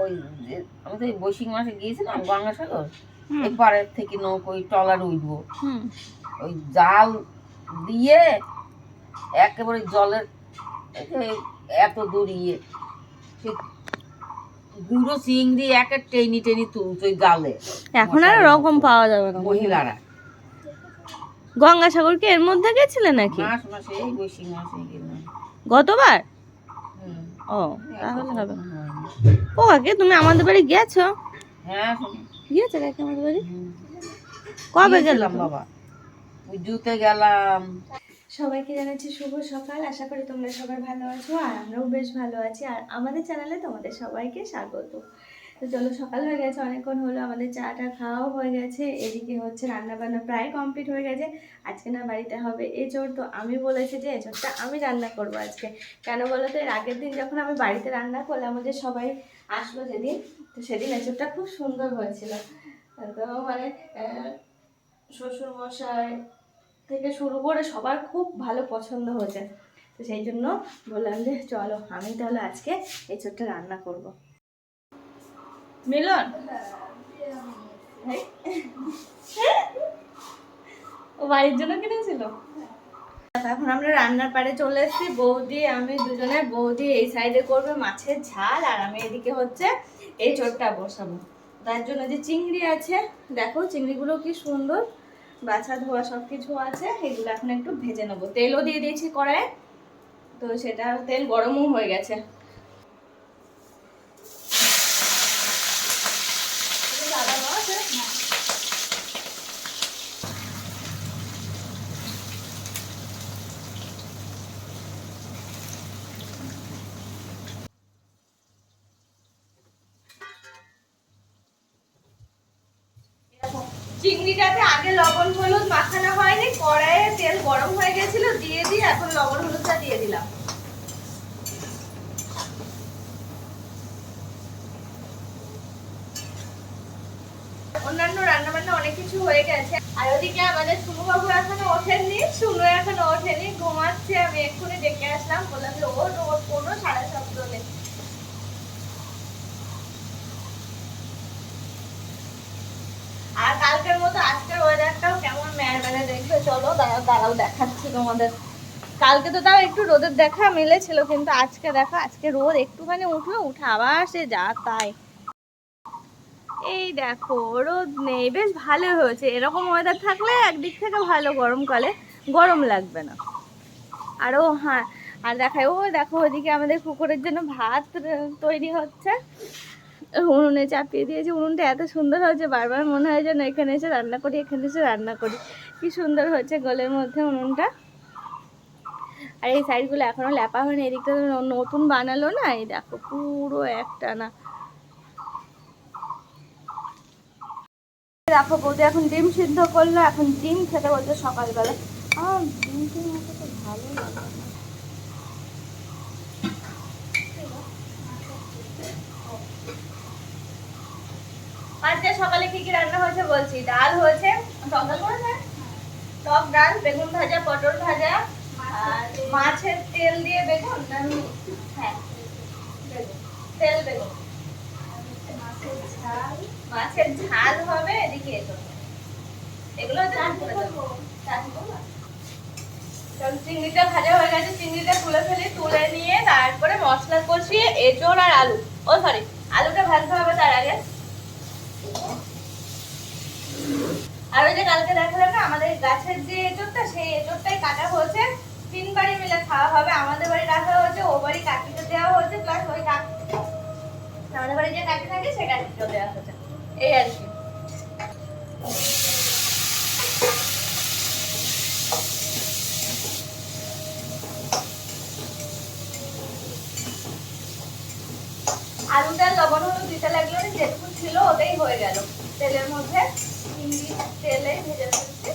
ওই ওই বৈশাখ মাসে গিয়েছিলাম গঙ্গাসাগর। এপারের থেকে নৌকোই ট্রলার উঠবো হুম ওই জাল দিয়ে একেবারে জলের এত দূর ইয়ে সে গুঁড়ো চিংড়ি একে টেনি টেনি ওই জালে এখন আর ওরকম পাওয়া যাবে না। মহিলারা। গঙ্গাসাগর কি এর মধ্যে গেছিলে নাকি? মাস মাসে এই বৈশাখ মাসে গতবার। ও তাহলে হবে ও কাকে তুমি আমাদের বাড়ি গেছো? হ্যাঁ। গিয়েছো কাকে আমাদের বাড়ি? কবে গেলাম বাবা। পুজোতে গেলাম। সবাইকে জানাচ্ছি শুভ সকাল। আশা করি তোমরা সবাই ভালো আছো আর আমরাও বেশ ভালো আছি। আর আমাদের চ্যানেলে তোমাদের সবাইকে স্বাগত। তো চলো, সকাল হয়ে গেছে, অনেকক্ষণ হলো, আমাদের চাটা খাওয়াও হয়ে গেছে। এদিকে হচ্ছে রান্না বান্না প্রায় কমপ্লিট হয়ে গেছে। আজকে না বাড়িতে হবে এঁচড়, তো আমি বলেছি যে এঁচড়টা আমি রান্না করব আজকে। কেন বলো তো, এর আগের দিন যখন আমি বাড়িতে রান্না করলাম আমাদের সবাই আসলো যেদিন, তো সেদিন এঁচড়টা খুব সুন্দর হয়েছিল। তো মানে শ্বশুর মশাই থেকে শুরু করে সবার খুব ভালো পছন্দ হয়েছে। তো সেই জন্য বললাম যে চলো, আমি তাহলে আজকে এই ছোট্ট রান্না করব। মিলন? ও বাড়ির জন্য কিনেছিল? এখন আমরা রান্নার পাড়ে চলে এসেছি। বৌদি, আমি দুজনে, বৌদি এই সাইডে করবে মাছের ঝাল, আর আমি এদিকে হচ্ছে এই চোরটা বসাবো। তার জন্য যে চিংড়ি আছে, দেখো চিংড়িগুলো কি সুন্দর। বাছা ধোয়া সব কিছু আছে, এগুলো এখন একটু ভেজে নেব। তেলও দিয়ে দিয়েছি কড়াইয়ে, তো সেটা তেল গরমও হয়ে গেছে। চিংড়িটাতে আগে লবণ হলুদ মাখানো হয়নি, কড়াইয়ে তেল গরম হয়ে গেছিল, দিয়ে দিয়ে এখন লবণ হলুদটা দিয়ে দিলাম। অন্যান্য রান্না বান্না অনেক কিছু হয়ে গেছে। আর ওদিকে আমাদের সুনু বাবু এখনও ওঠেননি সুনু এখনও ওঠেনি, ঘুমাচ্ছে, আমি এক্ষুনি ডেকে আসলাম, বললাম যে ও ওর কোনো সাড়ে শব্দ নেই আর আজকের ওয়েদারটাও কেমন চলো তোমাদের। কালকে তো তাও একটু রোদের দেখা মিলেছিল, কিন্তু আজকে দেখো, আজকে রোদ একটুখানি উঠল, উঠে আবার সে যা তাই। এই দেখো, রোদ নেই, বেশ ভালো হয়েছে। এরকম ওয়েদার থাকলে একদিক থেকে ভালো গরমকালে গরম লাগবে না। আরও হ্যাঁ আর দেখায় ও দেখো, ওইদিকে আমাদের কুকুরের জন্য ভাত তৈরি হচ্ছে। উনুনে চাপিয়ে দিয়েছি উনুনটা এত সুন্দর হয়েছে বারবার মনে হয় যেন এখানে এসে রান্না করি, এখানে এসে রান্না করি। কি সুন্দর হয়েছে গোলের মধ্যে উনুনটা। আর এই সাইডগুলো এখনও ল্যাপা হয়নি এদিকটা নতুন বানালো না, এই দেখো পুরো একটা না দেখো বৌদি এখন ডিম সিদ্ধ করল, এখন ডিম খেতে বলছে সকালবেলা। ডিম তো ভালো লাগে আজকে সকালে কি কি রান্না হয়েছে বলছি? ডাল হয়েছে টক ডাল করেছে? টক ডাল, বেগুন ভাজা, পটল ভাজা, আর মাছের তেল দিয়ে বেগুন হ্যাঁ তেল বেগুন। মাছের ঝাল হবে এদিকে এগুলো চিংড়িটা ভাজা হয়ে গেছে, চিংড়িটা তুলে ফেলি, তুলে নিয়ে তারপরে মশলা কষিয়ে এঁচড় আর আলু। ও সরি আলুটা ভাজতে হবে তার আগে। আর ওই যে কালকে দেখালাম না আমাদের গাছের যে এঁচড়টা, সেই এঁচড়টাই কাটা হয়েছে। তিন বাড়ি মিলে খাওয়া হবে। আমাদের বাড়ি রাখা হয়েছে, ও বাড়ি কাকিতে দেওয়া হয়েছে প্লাস ওই কাকি আমাদের বাড়ি যে কাকি থাকে, সে কাকিকেও দেওয়া হয়েছে। এই আর কি। আলুটা লবণ হলুদ দিতে লাগল না যেটুকু ছিল ওটাই হয়ে গেল। তেলের মধ্যে চিংড়ি তেলে ভেজে ফেলছি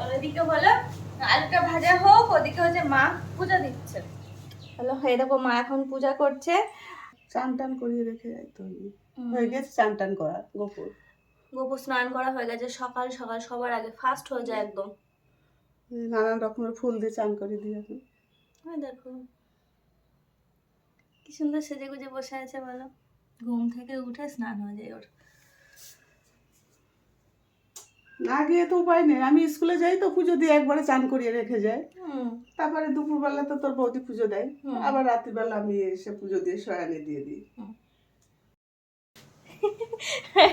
আর ওইদিকে হলো আলুটা ভাজা হোক ওদিকে হচ্ছে মা পূজা দিচ্ছে। হলো এই দেখো মা এখন পূজা করছে। চান টান করিয়ে রেখে যাই তো। হয়ে গেছে চান টান করা গোপুর গোপু স্নান করা হয়ে গেছে সকাল সকাল সবার আগে ফাস্ট হয়ে যায় একদম। নানান রকমের ফুল দিয়ে চান করে দিই এখন ওই দেখো। কি সুন্দর সেজে গুজে বসে আছে বলো। ঘুম থেকে উঠে স্নান হয়ে যায় ওর। না গিয়ে তো উপায় নেই আমি স্কুলে যাই তো পুজো দিয়ে একবারে চান করিয়ে রেখে যাই। তারপরে দুপুরবেলা তো তোর বৌদি পুজো দেয়। আবার রাত্রিবেলা আমি এসে পুজো দিয়ে শয়ানে দিয়ে দিই।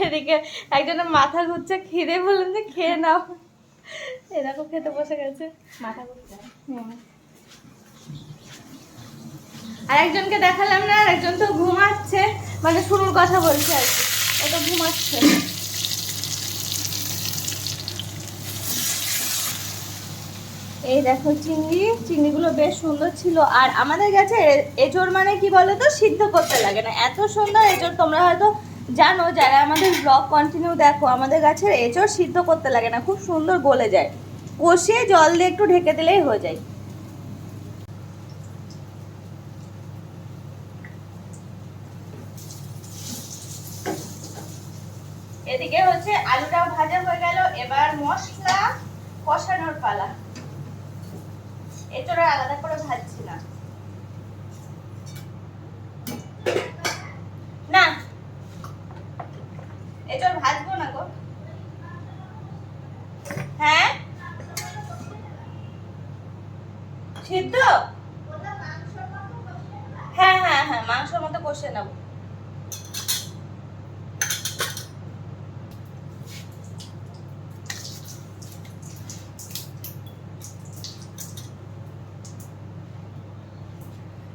এদিকে একজনের মাথা ঘুরছে খিদে বললেন যে খেয়ে নাও। এরকম খেতে বসে গেছে। মাথা ঘুরছে। আর একজনকে দেখালাম না আর একজন তো ঘুমাচ্ছে। মানে শুরুর কথা বলছে আর কি। ও তো ঘুমাচ্ছে। এই দেখো চিংড়ি। চিংড়িগুলো বেশ সুন্দর ছিল। আর আমাদের কাছে এ- এঁচোড় মানে কি বলো তো সিদ্ধ করতে লাগে না। এত সুন্দর এঁচোড় তোমরা হয়তো জানো, যারা আমাদের ব্লগ কন্টিনিউ দেখো, আমাদের গাছের এঁচোড় সিদ্ধ করতে লাগে না, খুব সুন্দর গলে যায়। কষিয়ে জল দিয়ে একটু ঢেকে দিলেই হয়ে যায়। এদিকে হচ্ছে আলুটা ভাজা হয়ে গেল, এবার মশলা কষানোর পালা। এটারে আলাদা করে ভাজছি না এটার ভাজবো না গো হ্যাঁ সিদ্ধ হ্যাঁ হ্যাঁ হ্যাঁ মাংসের মতো কষে নেব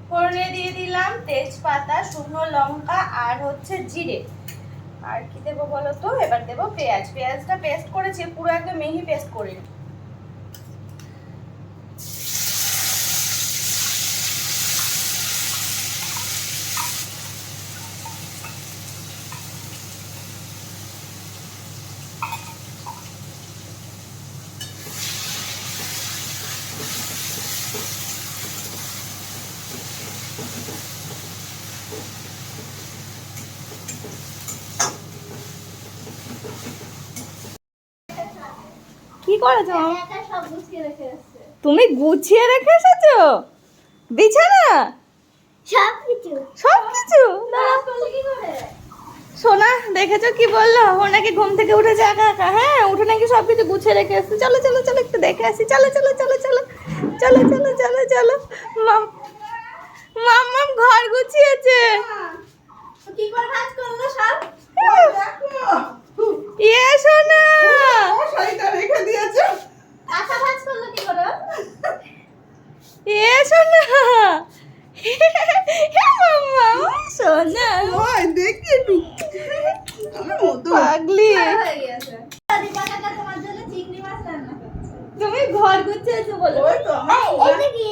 ফোড়নে দিয়ে দিলাম তেজপাতা, শুকনো লঙ্কা আর হচ্ছে জিরে। আর কি দেবো বলো তো? এবার দেবো পেঁয়াজ। পেঁয়াজটা পেস্ট করেছি, পুরো একদম মিহি পেস্ট করিনি। কি করেছ তুমি গুছিয়ে রেখে এসেছ? বিছানা? সব কিছু সব কিছু সোনা দেখেছ কি বলল? ও নাকি ঘুম থেকে উঠেছে একা একা। হ্যাঁ উঠে নাকি সব কিছু গুছিয়ে রেখে এসেছে। চলো চলো চলো একটু দেখে আসি। চলো চলো চলো চলো চলো চলো চলো চলো। মাম মাম মাম ঘর গুছিয়েছে। কি করে কাজ করল সব? ইয়ে সোনা! শাড়িটা রেখে দিয়েছে। কাঁচা কাজ করল কি করে? ইয়ে সোনা! সোনা! ওই দেখি একটু। মতো পাগলি। হয়ে তুমি ঘর গুছিয়েছো বলো। ওই তো এটা কি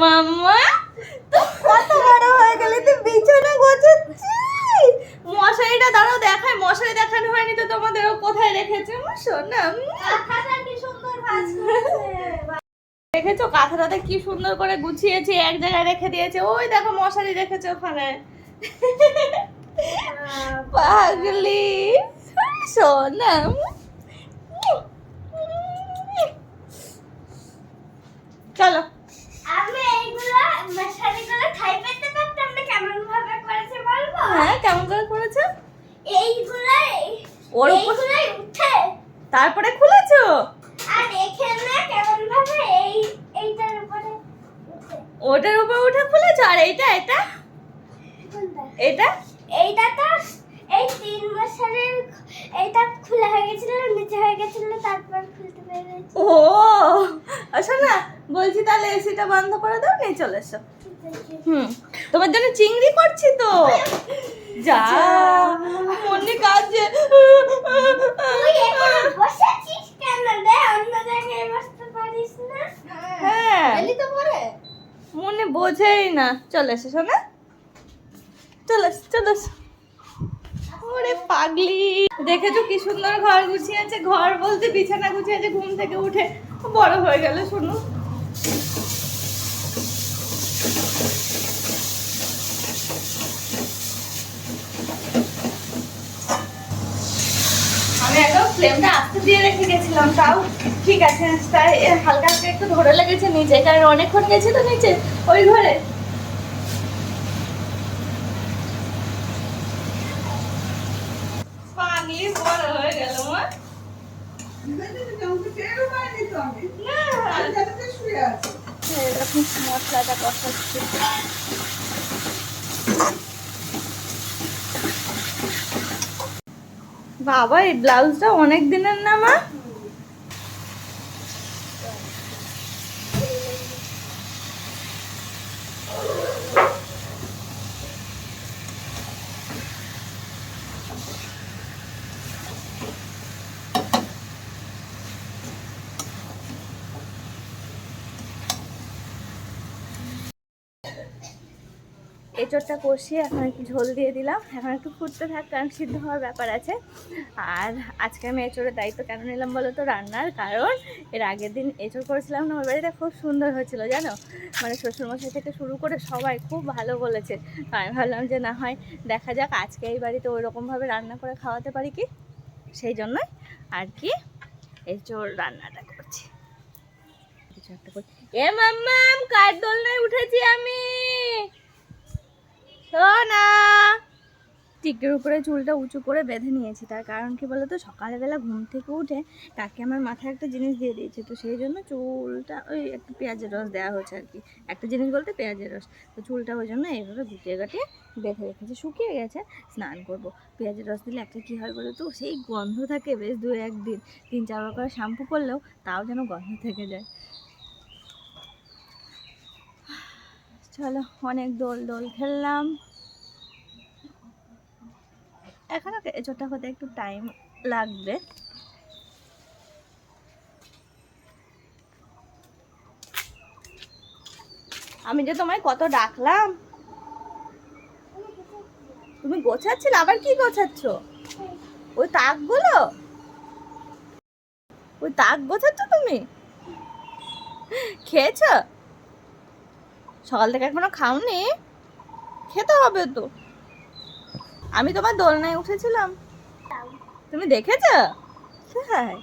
মাম্মা কত বড় হয়ে গেলে তুই বিছানা মশারিটা দাঁড়াও দেখায় মশারি দেখানো হয়নি তো তোমাদের কোথায় রেখেছে? সোনা কি সুন্দর ভাজ দেখেছ? কাঁথাটাতে কি সুন্দর করে গুছিয়েছে এক জায়গায় রেখে দিয়েছে। ওই দেখো মশারি রেখেছে ওখানে। পাগলি। সোনা চলো। হ্যাঁ কেমন করে করেছ এইগুলো ওর উপর? এইগুলোই উঠে। তারপরে খুলেছো? আর এখানে কেমন ভাবে এই এইটার উপরে ওটার উপর উঠে খুলেছো? আর এইটা এটা? এটা এইটা? তো এই তিন বছরের এইটা খোলা হয়ে গেছিল নিচে হয়ে গেছিল তারপর খুলতে পেরেছি ও আচ্ছা না বলছি তাহলে এসিটা বন্ধ করে দাও নিয়ে চলে এসো। হুম তোমার জন্য চিংড়ি করছি তো। যা। মনে কাজে। বসেছিস কেন? রে অন্য জায়গায় বসতে পারিস না। হ্যাঁ। তো পরে। মনে বোঝেই না। চলে এসো শোনা। চলে এসো চলে এসো। ওরে পাগলি। দেখেছ কি সুন্দর ঘর গুছিয়েছে? ঘর বলতে বিছানা গুছিয়েছে ঘুম থেকে উঠে বড় হয়ে গেল শুনু আমি একদম ফ্লেমটা আস্তে দিয়ে রেখে গেছিলাম তাও ঠিক আছে তাই হালকা হালকা একটু ধরে লেগেছে নিচে কারণ অনেকক্ষণ গেছি তো নিচে ওই ঘরে। পানি বড় হয়ে গেল মা। এরকম মশলাটা কষাচ্ছি। বাবা এই ব্লাউজটা অনেক দিনের না মা? এঁচড়টা কষিয়ে এখন একটু ঝোল দিয়ে দিলাম। এখন একটু ফুটতে থাক, কারণ সিদ্ধ হওয়ার ব্যাপার আছে। আর আজকে আমি এঁচড়ের দায়িত্ব কেন নিলাম বলো তো? রান্নার কারণ এর আগের দিন এঁচড় করেছিলাম না আমার বাড়িটা খুব সুন্দর হয়েছিল, জানো? মানে শ্বশুরমশাই থেকে শুরু করে সবাই খুব ভালো বলেছে। আমি ভাবলাম যে না হয় দেখা যাক, আজকে এই বাড়িতে ওই রকমভাবে রান্না করে খাওয়াতে পারি কি? সেই জন্যই আর কি এঁচড় রান্নাটা করছি। এ মাম্মাম, কার দোলনায় উঠেছি আমি? সোনা। টিকের উপরে চুলটা উঁচু করে বেঁধে নিয়েছি। তার কারণ কি বলতো? সকালবেলা ঘুম থেকে উঠে তাকে আমার মাথায় একটা জিনিস দিয়ে দিয়েছে। তো সেই জন্য চুলটা ওই একটু পেঁয়াজের রস দেওয়া হয়েছে আর কি। একটা জিনিস বলতে পেঁয়াজের রস। তো চুলটা ওই জন্য এইভাবে গুটিয়ে গাটিয়ে বেঁধে রেখেছি। শুকিয়ে গেছে, স্নান করব। পেঁয়াজের রস দিলে একটা কী হয় বলো তো সেই গন্ধ থাকে বেশ দু একদিন তিন চারবার করে শ্যাম্পু করলেও তাও যেন গন্ধ থেকে যায়। চলো, অনেক দোল দোল খেললাম। এখনও এঁচোড়টা হতে একটু টাইম লাগবে। আমি যে তোমায় কত ডাকলাম। তুমি গোছাচ্ছিলে, আবার কি গোছাচ্ছ? ওই তাকগুলো? ওই তাক গোছাচ্ছ তুমি? খেয়েছো? সকাল থেকে এখনও খাওনি। খেতে হবে তো। আমি তোমার দোলনায় উঠেছিলাম। তুমি দেখেছ? হ্যাঁ।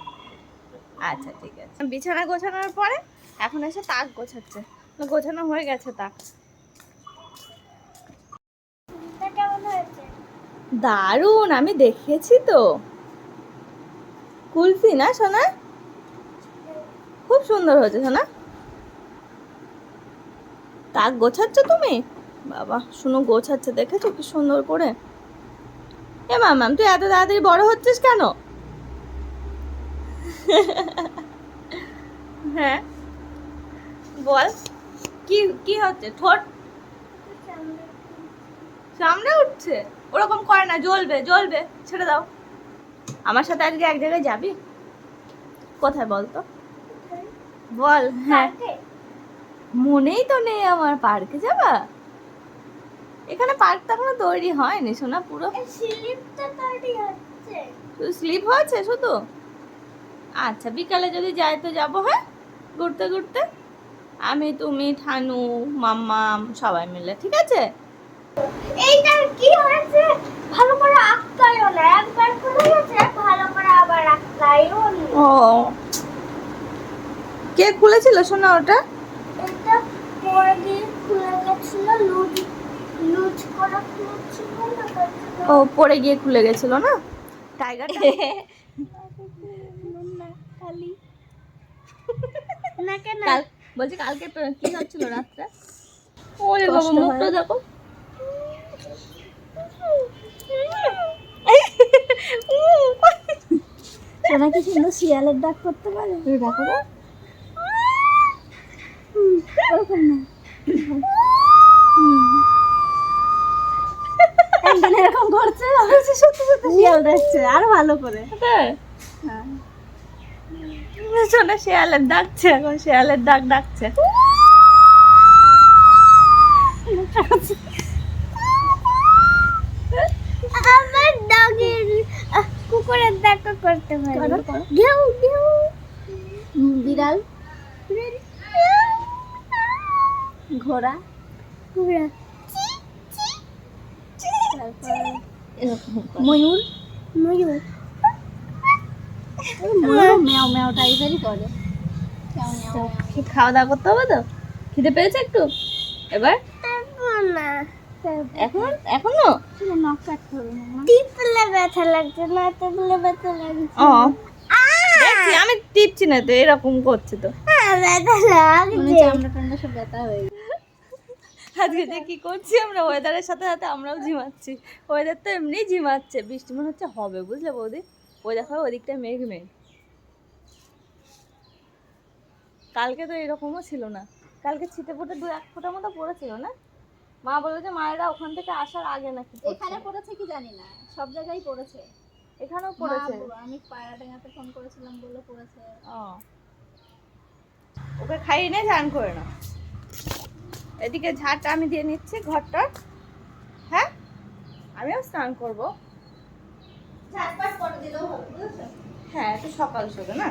আচ্ছা ঠিক আছে। বিছানা গোছানোর পরে এখন এসে তাক গোছাচ্ছে। গোছানো হয়ে গেছে তাক। দারুণ, আমি দেখেছি তো। কুলফি না, সোনা? খুব সুন্দর হয়েছে, সোনা। তাক গোছাচ্ছ তুমি? বাবা, শুনো, গোছাচ্ছে, দেখেছ কি সুন্দর করে? এ মামাম তুই এত তাড়াতাড়ি বড় হচ্ছিস কেন? হ্যাঁ? বল, কি কি হচ্ছে? ঠোঁট? সামনে উঠছে? ওরকম করে না, জ্বলবে জ্বলবে, ছেড়ে দাও। আমার সাথে আজকে এক জায়গায় যাবি? কোথায় বল তো বল হ্যাঁ? মনেই তো নেই আমার পার্কে যাবা? এখানে পার্কটা এখনও তৈরি হয়নি শোনা পুরো। স্লিপ হয়েছে শুধু? আচ্ছা বিকালে যদি যাই তো যাব হ্যাঁ? ঘুরতে ঘুরতে? আমি তুমি ঠানু মাম্মাম সবাই মিলে ঠিক আছে? এইটা কি হয়েছে? ভালো করে আঁকতাইও না। একবার খুলে গেছে ভালো করে আবার ও। কে খুলেছিল শোনা ওটা? এটা পরে দিয়ে খুলে গেছিল লুজ লুজ করা না ও পড়ে গিয়ে খুলে গেছিল না? টাইগারটা? খালি না কেন? বলছি কালকে কি হচ্ছিল রাত্রে? ওরে বাবা মুখটা দেখো। সোনা কি সুন্দর শিয়ালের ডাক করতে পারে? দেখো ওরকম না একদিন এরকম করছে সত্যি সত্যি শিয়াল দেখছে আর ভালো করে। হ্যাঁ। শোনা শেয়ালের ডাকছে এখন শেয়ালের ডাক ডাকছে। আমার ডগের কুকুর করতে পারি। ঘেউ বিড়াল? ঘোড়া। ঘোড়া। ময়ূর। ময়ূর। ম্যাও ম্যাও টাইপেরই করে। কি খাওয়া দাওয়া করতে হবে তো? খিদে পেয়েছে একটু? এবার? এখন? এখনও? টিপলে ব্যথা লাগছে না টিপলে ব্যথা লাগছে। ও। আমি টিপছি না তো এরকম করছে তো। হ্যাঁ ব্যথা লাগছে। টামড়া সব ব্যথা হয়ে আজকে যে কি করছি আমরা? ওয়েদারের সাথে সাথে আমরাও ঝিমাচ্ছি। ওয়েদার তো এমনি ঝিমাচ্ছে। বৃষ্টি মনে হচ্ছে হবে বুঝলে বৌদি? ওই দেখো ওদিকটা মেঘ মেঘ। কালকে তো এরকমও ছিল না। কালকে ছিটে ফুটে দু এক ফোঁটার মতো পড়েছিল না? মা বলে যে মায়েরা ওখান থেকে আসার আগে নাকি এখানে পড়েছে? কি জানি না। সব জায়গায় পড়েছে। এখানেও পড়েছে? আমি পায়রাডাঙ্গাতে ফোন করেছিলাম বলে পড়েছে। ও। ওকে খাইয়ে নে স্নান করে না এদিকে ঝাড়টা আমি দিয়ে নিচ্ছি ঘরটা হ্যাঁ? আমিও স্নান করব। হ্যাঁ সকাল সকাল না?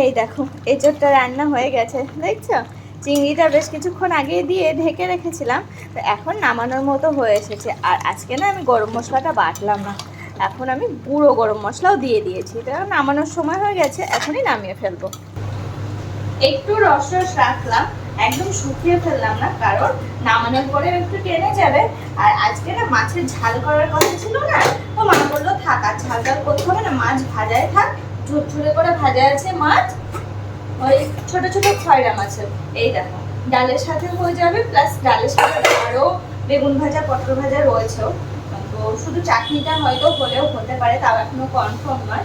এই দেখো এঁচোড়টা রান্না হয়ে গেছে দেখছ? চিংড়িটা বেশ কিছুক্ষণ আগে দিয়ে ঢেকে রেখেছিলাম তো এখন নামানোর মতো হয়ে এসেছে। আর আজকে না আমি গরম মশলাটা বাটলাম না। এখন আমি গুঁড়ো গরম মশলাও দিয়ে দিয়েছি। এটা নামানোর সময় হয়ে গেছে এখনই নামিয়ে ফেলব। একটু রস রস রাখলাম। একদম শুকিয়ে ফেললাম না, কারণ নামানোর পরে একটু টেনে যাবে। আর আজকে না মাছের ঝাল করার কথা ছিল না, তো মা বলল, থাক, আর ঝাল টাল করতে হবে না, মাছ ভাজায় থাক। ঝুরঝুরে করে ভাজা আছে মাছ, ওই ছোট ছোট খয়রা মাছের। এই দেখো, ডালের সাথে হয়ে যাবে প্লাস ডালের সাথে আরও বেগুন ভাজা, পটল ভাজা রয়েছেও। তো শুধু চাটনিটা হয়তো হলেও হতে পারে, তাও এখনও কনফার্ম নয়।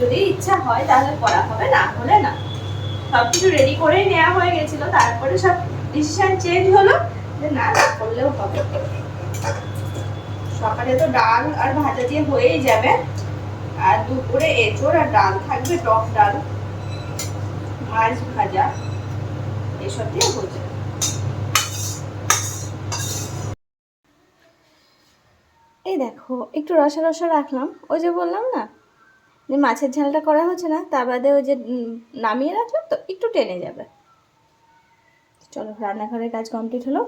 যদি ইচ্ছা হয়, তাহলে করা হবে, না হলে না। সব কিছু রেডি করেই নেওয়া হয়ে গেছিল, তারপরে সব ডিসিশন চেঞ্জ হলো যে না, করলেও হবে। সকালে তো ডাল আর ভাজা দিয়ে হয়েই যাবে। আর দুপুরে এঁচড় আর ডাল থাকবে, টক ডাল, মাছ ভাজা, এসব দিয়ে হয়ে যাবে। এই দেখো, একটু রসা রসা রাখলাম। ওই যে বললাম না যে মাছের ঝালটা করা হচ্ছে না তার বাদে ওই যে নামিয়ে রাখলাম, তো একটু টেনে যাবে। চলো, রান্নাঘরের কাজ কমপ্লিট হলো।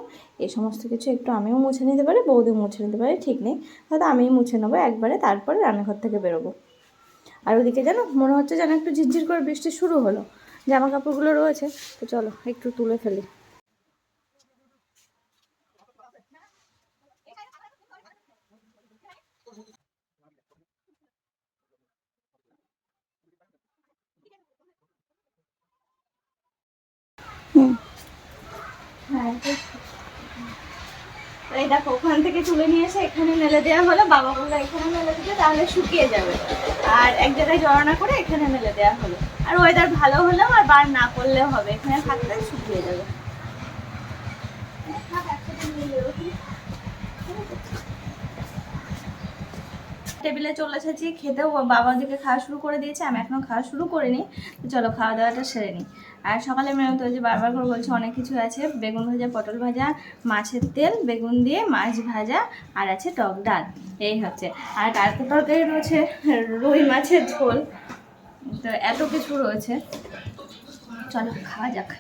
এই সমস্ত কিছু একটু আমিও মুছে নিতে পারি, বৌদিও মুছে নিতে পারি, ঠিক নেই। হয়তো আমিই মুছে নেব একবারে, তারপরে রান্নাঘর থেকে বেরোবো। আর ওদিকে জানো, মনে হচ্ছে যেন একটু ঝিরঝির করে বৃষ্টি শুরু হলো জামা কাপড়গুলো রয়েছে, তো চলো, একটু তুলে ফেলি। হ্যাঁ এই দেখো, ওখান থেকে তুলে নিয়ে এসে এখানে মেলে দেওয়া হলো। বাবা বলল, এখানে মেলে দিতে, তাহলে শুকিয়ে যাবে। আর এক জায়গায় জড়ো না করে এখানে মেলে দেওয়া হলো। আর ওয়েদার ভালো হলেও আর বার না করলেও হবে। এখানে থাকলে শুকিয়ে যাবে। টেবিলে চলে এসেছি, খেতেও বাবা ওদিকে খাওয়া শুরু করে দিয়েছে, আমি এখনও খাওয়া শুরু করিনি। চলো, খাওয়া দাওয়াটা সেরে নিই। আর সকালে মেয়ে তো যে বারবার করে বলছে, অনেক কিছু আছে। বেগুন ভাজা, পটল ভাজা, মাছের তেল, বেগুন দিয়ে মাছ ভাজা, আর আছে টক ডাল। এই হচ্ছে। আর কালকে তরকারি রয়েছে রুই মাছের ঝোল। তো এত কিছু রয়েছে। চলো, খাওয়া যাক।